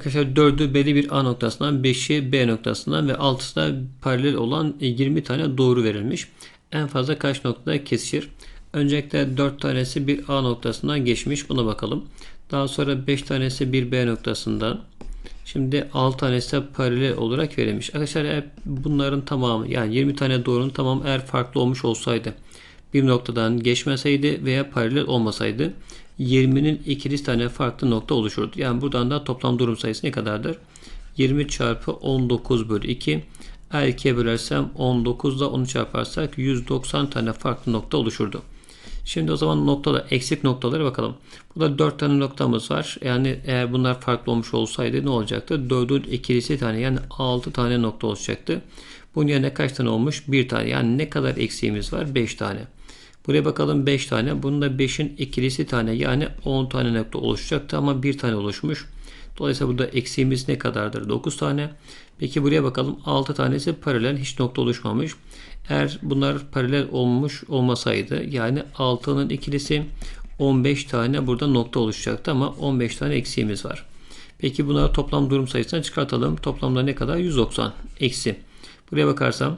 Arkadaşlar 4'ü belli bir A noktasından, 5'i B noktasından ve 6'sı da paralel olan e, 20 tane doğru verilmiş. En fazla kaç noktada kesişir? Öncelikle 4 tanesi bir A noktasından geçmiş. Buna bakalım. Daha sonra 5 tanesi bir B noktasından. Şimdi 6 tanesi de paralel olarak verilmiş. Arkadaşlar bunların tamamı yani 20 tane doğrunun tamamı eğer farklı olmuş olsaydı bir noktadan geçmeseydi veya paralel olmasaydı 20'nin ikili tane farklı nokta oluşurdu. Yani buradan da toplam durum sayısı ne kadardır? 20 çarpı 19 bölü 2 eğer 2'ye bölersem 19 ile 10'u çarparsak 190 tane farklı nokta oluşurdu. Şimdi o zaman noktalar, eksik noktalara bakalım. Burada 4 tane noktamız var. Yani eğer bunlar farklı olmuş olsaydı ne olacaktı? 4'ün ikilisi tane yani 6 tane nokta oluşacaktı. Bunun yerine kaç tane olmuş? 1 tane. Yani ne kadar eksiğimiz var? 5 tane. Buraya bakalım 5 tane. Bunda 5'in ikilisi tane yani 10 tane nokta oluşacaktı ama 1 tane oluşmuş. Dolayısıyla burada eksiğimiz ne kadardır? 9 tane. Peki buraya bakalım 6 tanesi paralel hiç nokta oluşmamış. Eğer bunlar paralel olmuş olmasaydı yani 6'nın ikilisi 15 tane burada nokta oluşacaktı ama 15 tane eksiğimiz var. Peki bunları toplam durum sayısına çıkartalım. Toplamda ne kadar? 190 eksi. Buraya bakarsam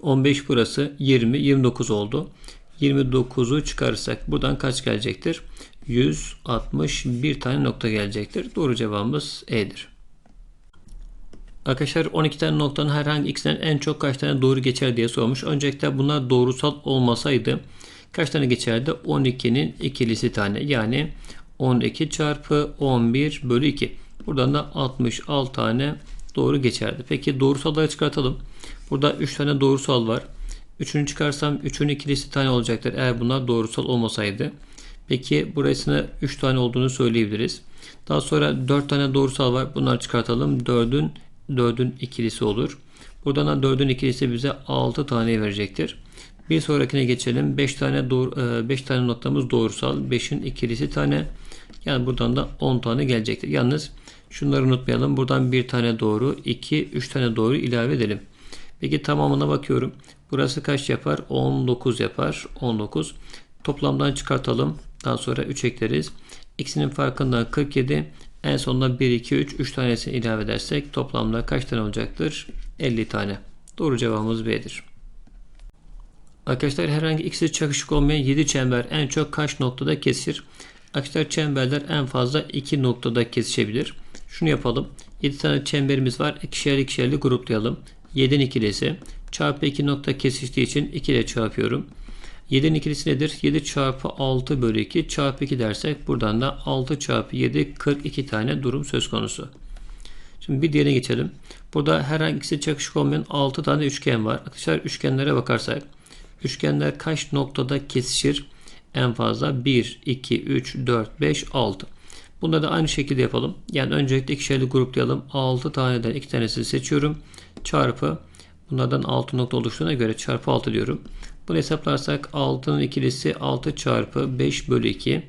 15 burası 20 29 oldu. 29'u çıkarırsak buradan kaç gelecektir? 161 tane nokta gelecektir. Doğru cevabımız E'dir. Arkadaşlar 12 tane noktanın herhangi ikisinden en çok kaç tane doğru geçer diye sormuş. Öncelikle bunlar doğrusal olmasaydı kaç tane geçerdi? 12'nin ikilisi tane. Yani 12 çarpı 11 bölü 2. Buradan da 66 tane doğru geçerdi. Peki doğrusalları çıkartalım. Burada 3 tane doğrusal var. Üçünü çıkarsam 3'ün ikilisi tane olacaktır eğer bunlar doğrusal olmasaydı. Peki burasına 3 tane olduğunu söyleyebiliriz. Daha sonra 4 tane doğrusal var. Bunları çıkartalım. 4'ün 4'ün ikilisi olur. Buradan da 4'ün ikilisi bize 6 tane verecektir. Bir sonrakine geçelim. 5 tane doğru, 5 tane noktamız doğrusal. 5'in ikilisi tane. Yani buradan da 10 tane gelecektir. Yalnız şunları unutmayalım. Buradan bir tane doğru, 2, 3 tane doğru ilave edelim. Peki tamamına bakıyorum. Burası kaç yapar? 19 yapar. 19. Toplamdan çıkartalım. Daha sonra 3 ekleriz. X'inin farkından 47. En sonunda 1, 2, 3. 3 tanesini ilave edersek toplamda kaç tane olacaktır? 50 tane. Doğru cevabımız B'dir. Arkadaşlar herhangi ikisi çakışık olmayan 7 çember en çok kaç noktada kesişir? Arkadaşlar çemberler en fazla 2 noktada kesişebilir. Şunu yapalım. 7 tane çemberimiz var. İkişer ikişerli gruplayalım. 7'nin ikilisi çarpı 2 nokta kesiştiği için 2 ile çarpıyorum. 7'nin ikilisi nedir? 7 çarpı 6 bölü 2 çarpı 2 dersek buradan da 6 çarpı 7 42 tane durum söz konusu. Şimdi bir diğerine geçelim. Burada herhangi çakışık olmayan 6 tane üçgen var. Arkadaşlar üçgenlere bakarsak üçgenler kaç noktada kesişir? En fazla 1, 2, 3, 4, 5, 6. Bunda da aynı şekilde yapalım. Yani öncelikle ikişerli gruplayalım. 6 taneden 2 tanesini seçiyorum. Çarpı bunlardan 6 nokta oluştuğuna göre çarpı 6 diyorum. Bunu hesaplarsak 6'nın ikilisi 6 çarpı 5 bölü 2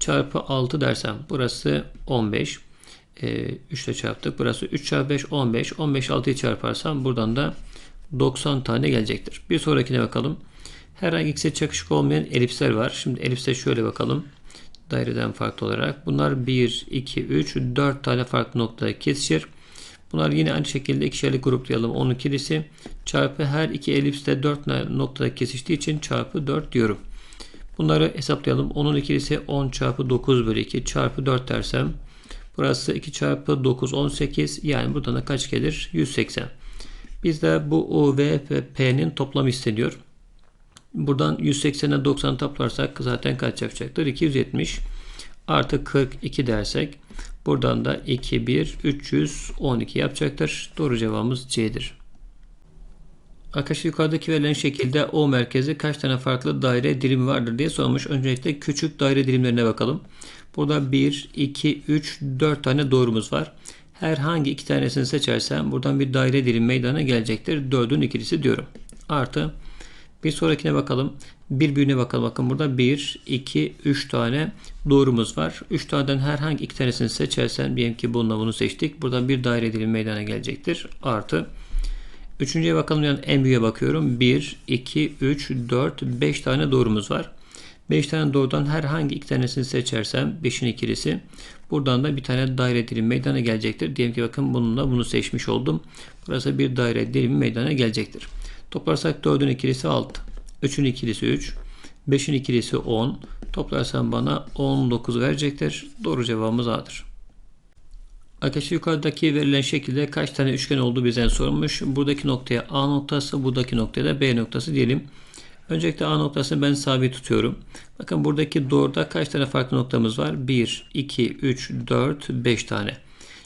çarpı 6 dersem burası 15. E, 3 ile çarptık. Burası 3 çarpı 5 15. 15 6'yı çarparsam buradan da 90 tane gelecektir. Bir sonrakine bakalım. Herhangi ikisi çakışık olmayan elipsler var. Şimdi elipse şöyle bakalım. Daireden farklı olarak. Bunlar 1, 2, 3, 4 tane farklı noktada kesişir. Bunlar yine aynı şekilde ikişerli gruplayalım. 10 ikilisi çarpı her iki elipste 4 noktada kesiştiği için çarpı 4 diyorum. Bunları hesaplayalım. 10'un ikilisi 10 çarpı 9 bölü 2 çarpı 4 dersem burası 2 çarpı 9 18 yani buradan da kaç gelir? 180. Bizde bu O, V ve P'nin toplamı isteniyor. Buradan 180'e 90 toplarsak zaten kaç yapacaktır? 270 artı 42 dersek buradan da 2, 1, 312 yapacaktır. Doğru cevabımız C'dir. Arkadaşlar yukarıdaki verilen şekilde O merkezi kaç tane farklı daire dilimi vardır diye sormuş. Öncelikle küçük daire dilimlerine bakalım. Burada 1, 2, 3, 4 tane doğrumuz var. Herhangi iki tanesini seçersem buradan bir daire dilim meydana gelecektir. 4'ün ikilisi diyorum. Artı bir sonrakine bakalım. Bir büyüğüne bakalım. Bakın burada 1, 2, 3 tane doğrumuz var. 3 taneden herhangi iki tanesini seçersen diyelim ki bununla bunu seçtik. Buradan bir daire dilimi meydana gelecektir. Artı Üçüncüye bakalım. Yani en büyüğe bakıyorum. 1, 2, 3, 4, 5 tane doğrumuz var. 5 tane doğrudan herhangi iki tanesini seçersem 5'in ikilisi. Buradan da bir tane daire dilimi meydana gelecektir. Diyelim ki bakın bununla bunu seçmiş oldum. Burası bir daire dilimi meydana gelecektir. Toplarsak 4'ün ikilisi 6. 3'ün ikilisi 3. 5'in ikilisi 10. Toplarsam bana 19 verecektir. Doğru cevabımız A'dır. Arkadaşlar yukarıdaki verilen şekilde kaç tane üçgen olduğu bizden sorulmuş. Buradaki noktaya A noktası, buradaki noktaya da B noktası diyelim. Öncelikle A noktasını ben sabit tutuyorum. Bakın buradaki doğruda kaç tane farklı noktamız var? 1, 2, 3, 4, 5 tane.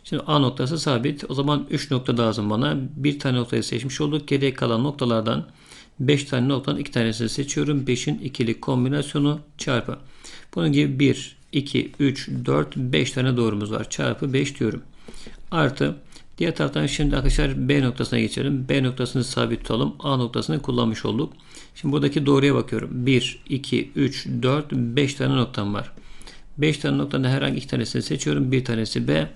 Şimdi A noktası sabit. O zaman 3 nokta lazım bana. Bir tane noktayı seçmiş olduk. Geriye kalan noktalardan 5 tane noktanın 2 tanesini seçiyorum. 5'in ikili kombinasyonu çarpı. Bunun gibi 1, 2, 3, 4, 5 tane doğrumuz var. Çarpı 5 diyorum. Artı diğer taraftan şimdi arkadaşlar B noktasına geçelim. B noktasını sabit tutalım. A noktasını kullanmış olduk. Şimdi buradaki doğruya bakıyorum. 1, 2, 3, 4, 5 tane noktam var. 5 tane noktanın herhangi iki tanesini seçiyorum. Bir tanesi B.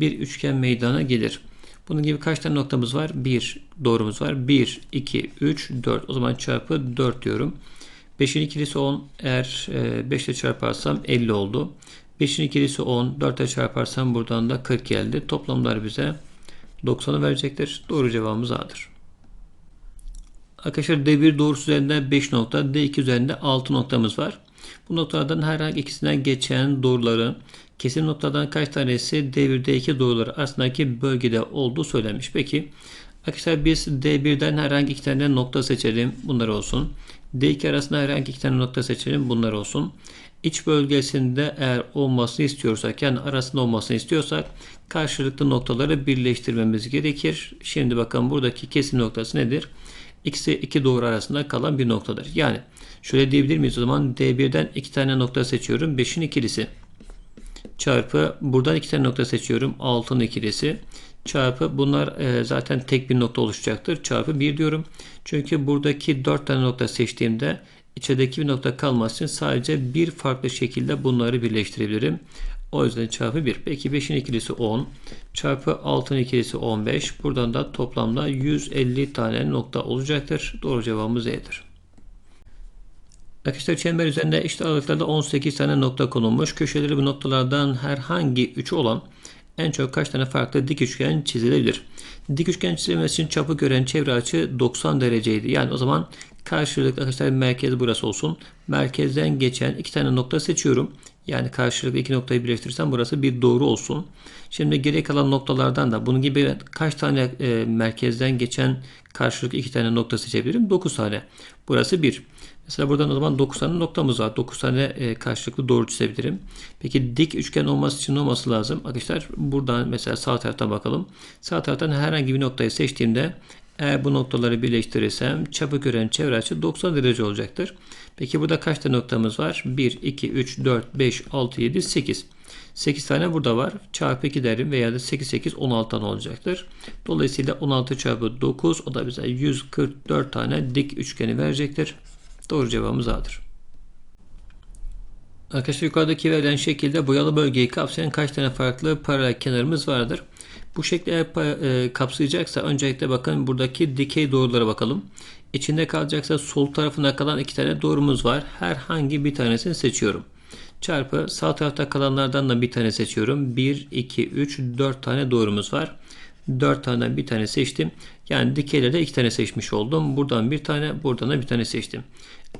Bir üçgen meydana gelir. Bunun gibi kaç tane noktamız var? 1 doğrumuz var. 1, 2, 3, 4. O zaman çarpı 4 diyorum. 5'in ikilisi 10. Eğer 5 ile çarparsam 50 oldu. 5'in ikilisi 10. 4 ile çarparsam buradan da 40 geldi. Toplamlar bize 90'ı verecektir. Doğru cevabımız A'dır. Arkadaşlar D1 doğrusu üzerinde 5 nokta, D2 üzerinde 6 noktamız var. Bu noktalardan herhangi ikisinden geçen doğruların kesin noktadan kaç tanesi D1, D2 doğruları arasındaki bölgede olduğu söylenmiş. Peki arkadaşlar biz D1'den herhangi iki tane nokta seçelim. Bunlar olsun. D2 arasında herhangi iki tane nokta seçelim. Bunlar olsun. İç bölgesinde eğer olmasını istiyorsak yani arasında olmasını istiyorsak karşılıklı noktaları birleştirmemiz gerekir. Şimdi bakın buradaki kesim noktası nedir? İkisi iki doğru arasında kalan bir noktadır. Yani şöyle diyebilir miyiz o zaman D1'den iki tane nokta seçiyorum. 5'in ikilisi çarpı buradan iki tane nokta seçiyorum. 6'nın ikilisi çarpı bunlar e, zaten tek bir nokta oluşacaktır. Çarpı 1 diyorum. Çünkü buradaki 4 tane nokta seçtiğimde içerideki bir nokta kalması için sadece bir farklı şekilde bunları birleştirebilirim. O yüzden çarpı 1. Peki 5'in ikilisi 10. Çarpı 6'nın ikilisi 15. Buradan da toplamda 150 tane nokta olacaktır. Doğru cevabımız E'dir. Arkadaşlar çember üzerinde eşit aralıklarda 18 tane nokta konulmuş. Köşeleri bu noktalardan herhangi 3 olan en çok kaç tane farklı dik üçgen çizilebilir? Dik üçgen çizilmesi için çapı gören çevre açı 90 dereceydi. Yani o zaman karşılıklı arkadaşlar merkez burası olsun. Merkezden geçen iki tane nokta seçiyorum. Yani karşılıklı iki noktayı birleştirirsem burası bir doğru olsun. Şimdi geri kalan noktalardan da bunun gibi kaç tane e, merkezden geçen karşılıklı iki tane nokta seçebilirim? 9 tane. Burası 1. Mesela buradan o zaman 9 tane noktamız var. 9 tane e, karşılıklı doğru çizebilirim. Peki dik üçgen olması için ne olması lazım? Arkadaşlar buradan mesela sağ taraftan bakalım. Sağ taraftan herhangi bir noktayı seçtiğimde eğer bu noktaları birleştirirsem çapı gören çevre açı 90 derece olacaktır. Peki burada kaç tane noktamız var? 1, 2, 3, 4, 5, 6, 7, 8. 8 tane burada var. Çarpı 2 derim veya da 8, 8, 16 tane olacaktır. Dolayısıyla 16 çarpı 9 o da bize 144 tane dik üçgeni verecektir. Doğru cevabımız A'dır. Arkadaşlar yukarıdaki verilen şekilde boyalı bölgeyi kapsayan kaç tane farklı paralel kenarımız vardır? Bu şekli eğer e, kapsayacaksa öncelikle bakın buradaki dikey doğrulara bakalım. İçinde kalacaksa sol tarafına kalan iki tane doğrumuz var. Herhangi bir tanesini seçiyorum. Çarpı sağ tarafta kalanlardan da bir tane seçiyorum. 1, 2, 3, 4 tane doğrumuz var. 4 tane bir tane seçtim. Yani dikeylerde iki tane seçmiş oldum. Buradan bir tane, buradan da bir tane seçtim.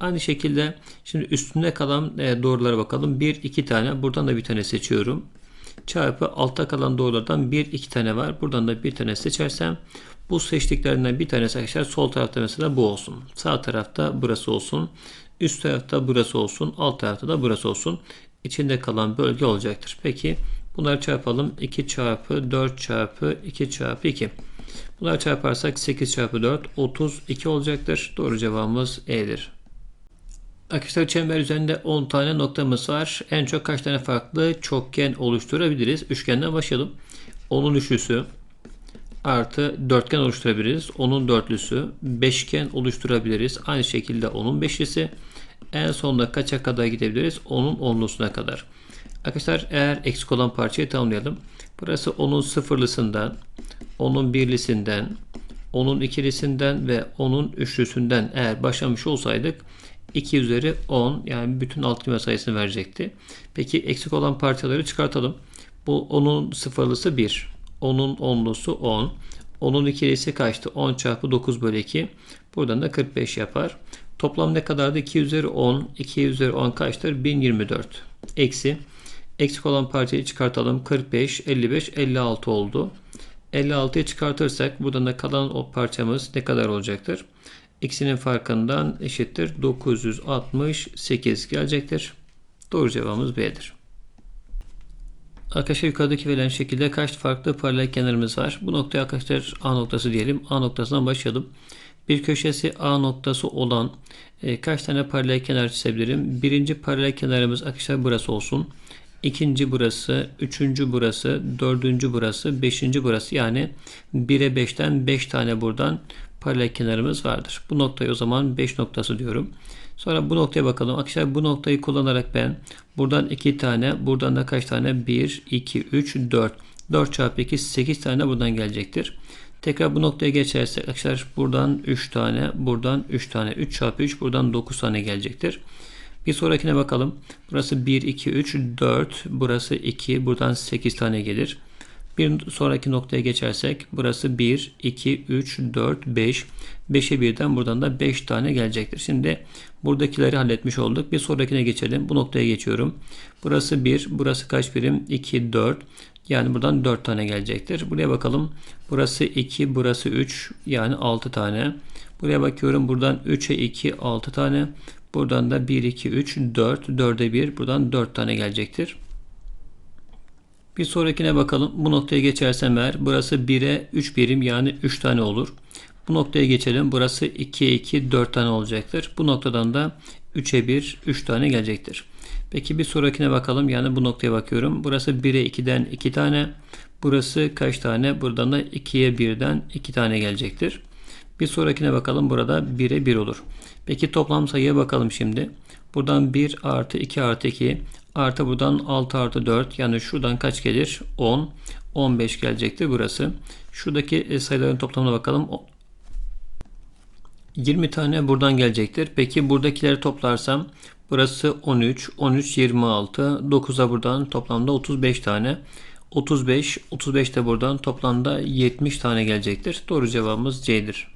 Aynı şekilde şimdi üstünde kalan e, doğrulara bakalım. 1, 2 tane. Buradan da bir tane seçiyorum. Çarpı altta kalan doğrulardan 1, 2 tane var. Buradan da bir tane seçersem bu seçtiklerinden bir tanesi arkadaşlar sol tarafta mesela bu olsun. Sağ tarafta burası olsun. Üst tarafta burası olsun. Alt tarafta da burası olsun. İçinde kalan bölge olacaktır. Peki bunları çarpalım. 2 çarpı 4 çarpı 2 çarpı 2. Bunları çarparsak 8 çarpı 4 32 olacaktır. Doğru cevabımız E'dir. Arkadaşlar çember üzerinde 10 tane noktamız var. En çok kaç tane farklı çokgen oluşturabiliriz? Üçgenden başlayalım. 10'un üçlüsü artı dörtgen oluşturabiliriz. 10'un dörtlüsü beşgen oluşturabiliriz. Aynı şekilde 10'un beşlisi. En sonunda kaça kadar gidebiliriz? 10'un onlusuna kadar. Arkadaşlar eğer eksik olan parçayı tamamlayalım. Burası 10'un sıfırlısından, 10'un birlisinden, 10'un ikilisinden ve 10'un üçlüsünden eğer başlamış olsaydık 2 üzeri 10 yani bütün alt küme sayısını verecekti. Peki eksik olan parçaları çıkartalım. Bu 10'un sıfırlısı 1. 10'un onlusu 10. 10'un ikilisi kaçtı? 10 çarpı 9 bölü 2. Buradan da 45 yapar. Toplam ne kadardı? 2 üzeri 10. 2 üzeri 10 kaçtır? 1024. Eksi. Eksik olan parçayı çıkartalım. 45, 55, 56 oldu. 56'yı çıkartırsak buradan da kalan o parçamız ne kadar olacaktır? X'inin farkından eşittir 968 gelecektir. Doğru cevabımız B'dir. Arkadaşlar yukarıdaki verilen şekilde kaç farklı paralel kenarımız var? Bu noktaya arkadaşlar A noktası diyelim. A noktasından başlayalım. Bir köşesi A noktası olan e, kaç tane paralel kenar çizebilirim? Birinci paralel kenarımız arkadaşlar burası olsun. İkinci burası, üçüncü burası, dördüncü burası, beşinci burası. Yani 1'e 5'ten 5 tane buradan paralel kenarımız vardır. Bu noktayı o zaman 5 noktası diyorum. Sonra bu noktaya bakalım. Arkadaşlar bu noktayı kullanarak ben buradan 2 tane, buradan da kaç tane? 1, 2, 3, 4. 4 çarpı 2, 8 tane buradan gelecektir. Tekrar bu noktaya geçersek arkadaşlar buradan 3 tane, buradan 3 tane. 3 çarpı 3 buradan 9 tane gelecektir. Bir sonrakine bakalım. Burası 1, 2, 3, 4. Burası 2. Buradan 8 tane gelir. Bir sonraki noktaya geçersek burası 1, 2, 3, 4, 5. 5'e birden buradan da 5 tane gelecektir. Şimdi buradakileri halletmiş olduk. Bir sonrakine geçelim. Bu noktaya geçiyorum. Burası 1, burası kaç birim? 2, 4. Yani buradan 4 tane gelecektir. Buraya bakalım. Burası 2, burası 3. Yani 6 tane. Buraya bakıyorum. Buradan 3'e 2, 6 tane. Buradan da 1, 2, 3, 4. 4'e 1. Buradan 4 tane gelecektir. Bir sonrakine bakalım. Bu noktaya geçersem eğer burası 1'e 3 birim yani 3 tane olur. Bu noktaya geçelim. Burası 2'ye 2 4 tane olacaktır. Bu noktadan da 3'e 1 3 tane gelecektir. Peki bir sonrakine bakalım. Yani bu noktaya bakıyorum. Burası 1'e 2'den 2 tane. Burası kaç tane? Buradan da 2'ye 1'den 2 tane gelecektir. Bir sonrakine bakalım. Burada 1'e 1 olur. Peki toplam sayıya bakalım şimdi. Buradan 1 artı 2 artı 2 artı buradan 6 artı 4 yani şuradan kaç gelir? 10. 15 gelecektir burası. Şuradaki sayıların toplamına bakalım. 20 tane buradan gelecektir. Peki buradakileri toplarsam burası 13, 13, 26, 9'a buradan toplamda 35 tane. 35, 35 de buradan toplamda 70 tane gelecektir. Doğru cevabımız C'dir.